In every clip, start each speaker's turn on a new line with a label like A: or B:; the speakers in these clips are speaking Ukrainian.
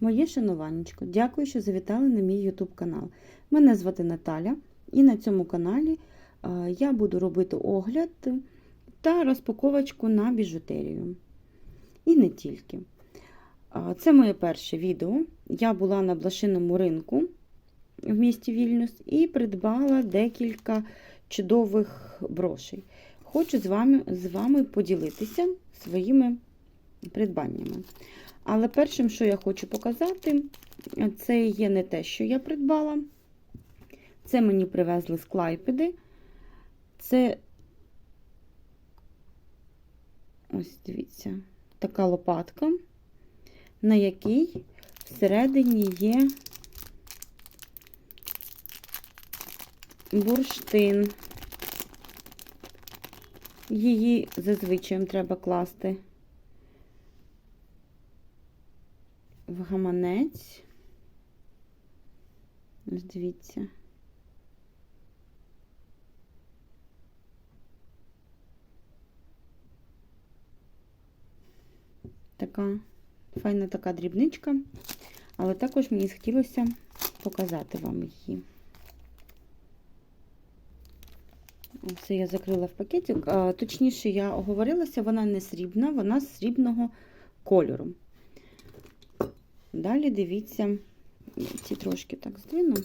A: Моє шануванечко, дякую, що завітали на мій YouTube канал. Мене звати Наталя, і на цьому каналі е, я буду робити огляд та розпаковочку на біжутерію. І не тільки. Е, Це моє перше відео. Я була на блошиному ринку в місті Вільнюс і придбала декілька чудових брошей. Хочу з вами, з вами поділитися своїми придбаннями. Але першим, що я хочу показати, це є не те, що я придбала. Це мені привезли з Клайпеди. Це, ось дивіться, така лопатка, на якій всередині є бурштин. Її зазвичай треба класти в гаманець. Ось дивіться. Така файна така дрібничка, але також мені хотілося показати вам її. Це я закрила в пакетик. Точніше, я оговорилася, вона не срібна, вона срібного кольору. Далі дивіться, ці трошки так здвину.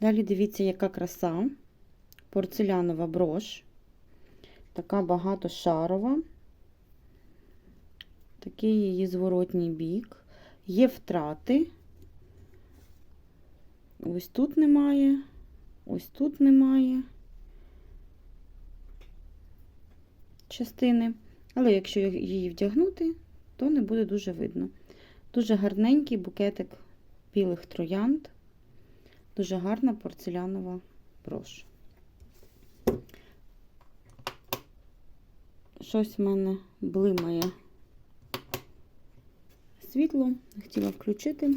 A: Далі дивіться, яка краса. Порцелянова брош. Така багатошарова. Такий її зворотній бік. Є втрати. Ось тут немає, ось тут немає частини. Але якщо її вдягнути, то не буде дуже видно. Дуже гарненький букетик білих троянд, дуже гарна порцелянова брош. Щось в мене блимає світло, хотіла включити.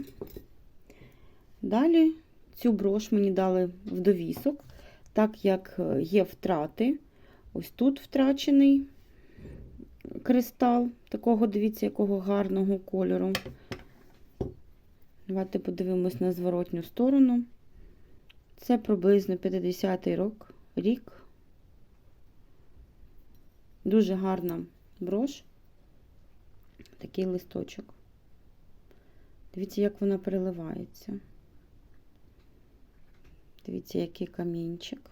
A: Далі цю брош мені дали в довісок, так як є втрати. Ось тут втрачений кристал, такого, дивіться, якого гарного кольору. Давайте подивимось на зворотню сторону. Це приблизно 50-й рок, рік. Дуже гарна брош. Такий листочок. Дивіться, як вона переливається. Дивіться, який камінчик.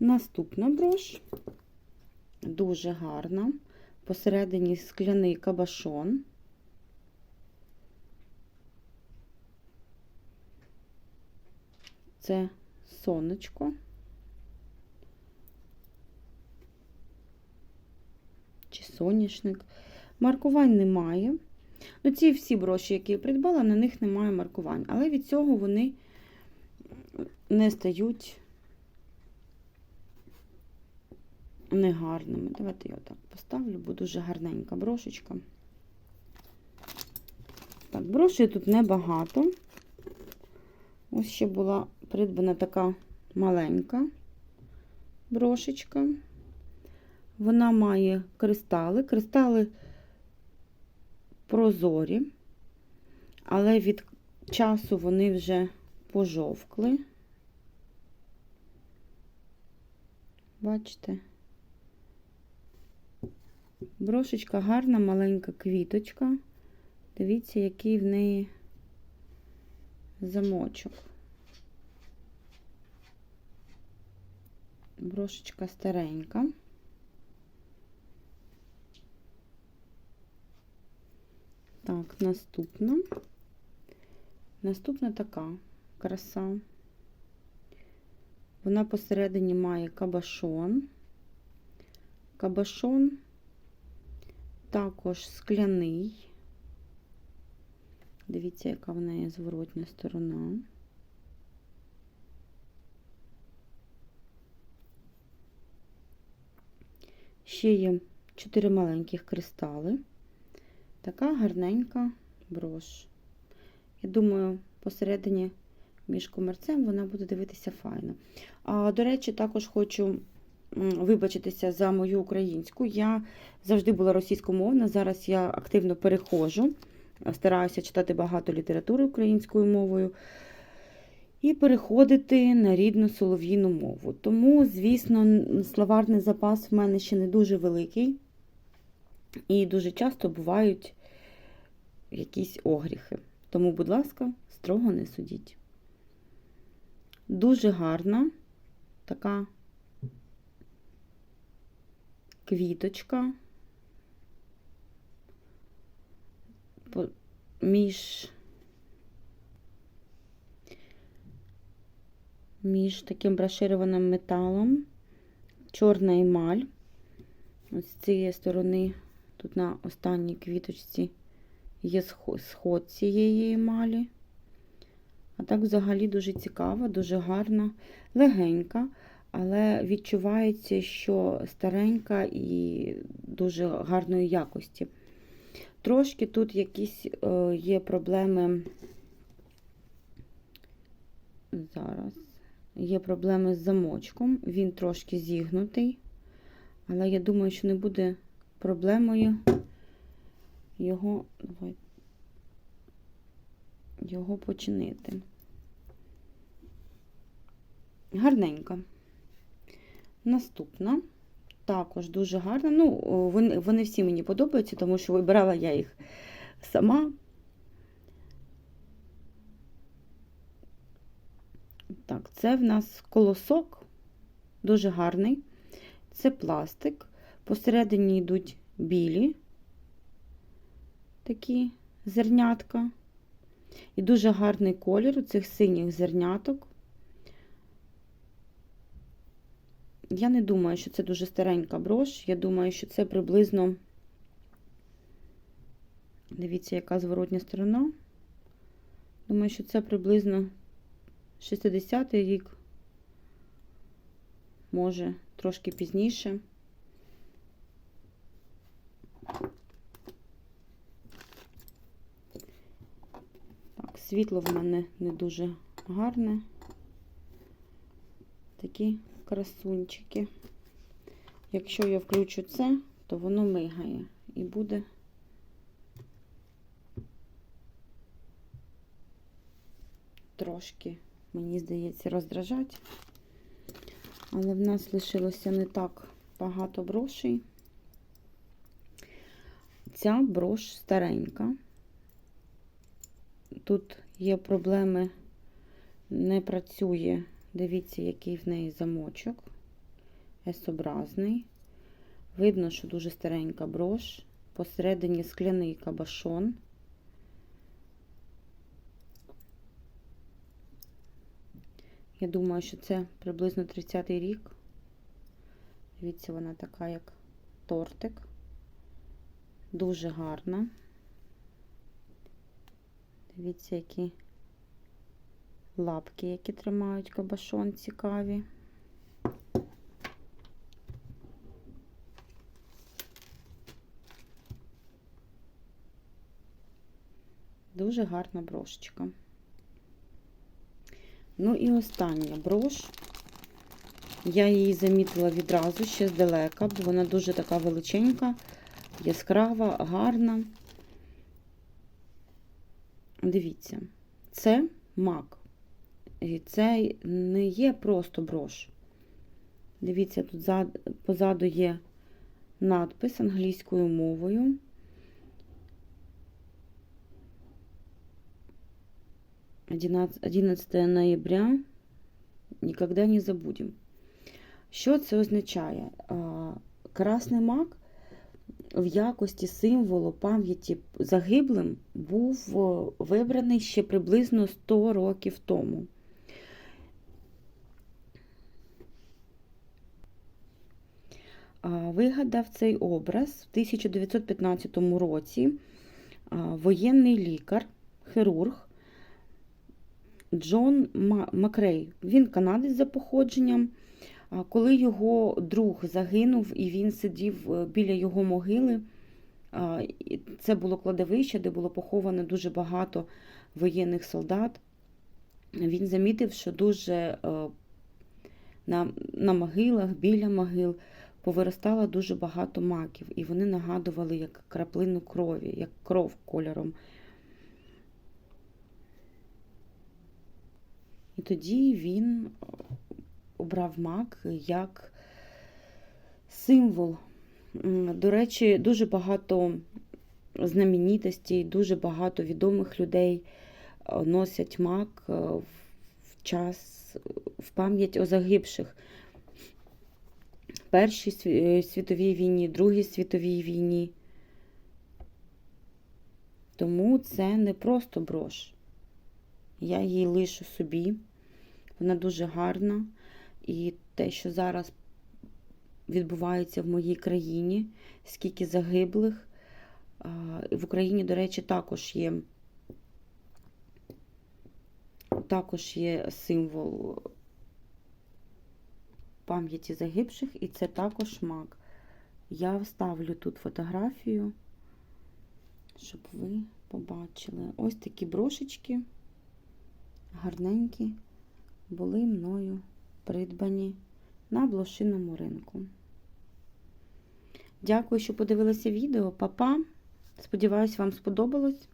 A: Наступна брош. Дуже гарна. Посередині скляний кабашон. Це сонечко. Чи соняшник. Маркувань немає. Ну, ці всі броші, які я придбала, на них немає маркувань. Але від цього вони не стають негарними. Давайте я отак поставлю, бо дуже гарненька брошечка. Так, брошей тут небагато. Ось ще була придбана така маленька брошечка. Вона має кристали. Кристали прозорі, але від часу вони вже пожовкли. Бачите? Брошечка гарна, маленька квіточка. Дивіться, який в неї замочок. Брошечка старенька. Так, наступна. Наступна така краса. Вона посередині має кабашон. Кабашон також скляний. Дивіться, яка в неї зворотня сторона. Ще є чотири маленьких кристали. Така гарненька брош. Я думаю, посередині між комерцем вона буде дивитися файно. А, До речі, також хочу вибачитися за мою українську. Я завжди була російськомовна, зараз я активно перехожу, стараюся читати багато літератури українською мовою і переходити на рідну солов'їну мову. Тому, звісно, словарний запас в мене ще не дуже великий, і дуже часто бувають якісь огріхи. Тому, будь ласка, строго не судіть. Дуже гарна така квіточка між, між таким брошированим металом, чорна емаль. Ось з цієї сторони, тут на останній квіточці є сход цієї емалі. А так взагалі дуже цікава, дуже гарна, легенька, але відчувається, що старенька і дуже гарної якості. Трошки тут якісь е, є проблеми. Зараз є проблеми з замочком. Він трошки зігнутий, але я думаю, що не буде проблемою його, давай, його починити. Гарненька. Наступна. Також дуже гарна. Ну, вони, вони всі мені подобаються, тому що вибирала я їх сама. Так, це в нас колосок, дуже гарний. Це пластик. Посередині йдуть білі такі зернятка. І дуже гарний колір у цих синіх зерняток. Я не думаю, що це дуже старенька брош. Я думаю, що це приблизно, дивіться, яка зворотня сторона. Думаю, що це приблизно 60-й рік, може, трошки пізніше. Так, світло в мене не дуже гарне. Такі красунчики. Якщо я включу це, то воно мигає і буде трошки, мені здається, роздражати. Але в нас лишилося не так багато брошей. Ця брош старенька. Тут є проблеми, не працює. Дивіться, який в неї замочок. С-образний. Видно, що дуже старенька брош. Посередині скляний кабашон. Я думаю, що це приблизно 30-й рік. Дивіться, вона така, як тортик. Дуже гарна. Дивіться, які лапки, які тримають кабашон, цікаві. Дуже гарна брошечка. Ну і остання брош. Я її замітила відразу ще здалека, бо вона дуже така величенька, яскрава, гарна. Дивіться, це мак. І це не є просто брош. Дивіться, тут позаду є надпис англійською мовою. «11 ноября. Ніколи не забудемо. Що це означає? Красний мак в якості символу пам'яті загиблим був вибраний ще приблизно 100 років тому. Вигадав цей образ в 1915 році воєнний лікар, хірург Джон Макрей. Він канадець за походженням. Коли його друг загинув і він сидів е, біля його могили, це було кладовище, де було поховано дуже багато воєнних солдат. Він замітив, що дуже е, на, на могилах, біля могил повиростало дуже багато маків, і вони нагадували як краплину крові, як кров кольором. Тоді він обрав мак як символ. До речі, дуже багато знаменитостей, дуже багато відомих людей е, носять мак е, в час в пам'ять о загибших. Першій е, світовій війні, Другій світовій війні. Тому це не просто брош. Я її лишу собі. Вона дуже гарна. І те, що зараз відбувається в моїй країні, скільки загиблих. В Україні, до речі, також є, також є символ пам'яті загибших, і це також мак. Я вставлю тут фотографію, щоб ви побачили. Ось такі брошечки гарненькі були мною придбані на блошиному ринку. Дякую, що подивилися відео. Па-па! Сподіваюсь, вам сподобалось.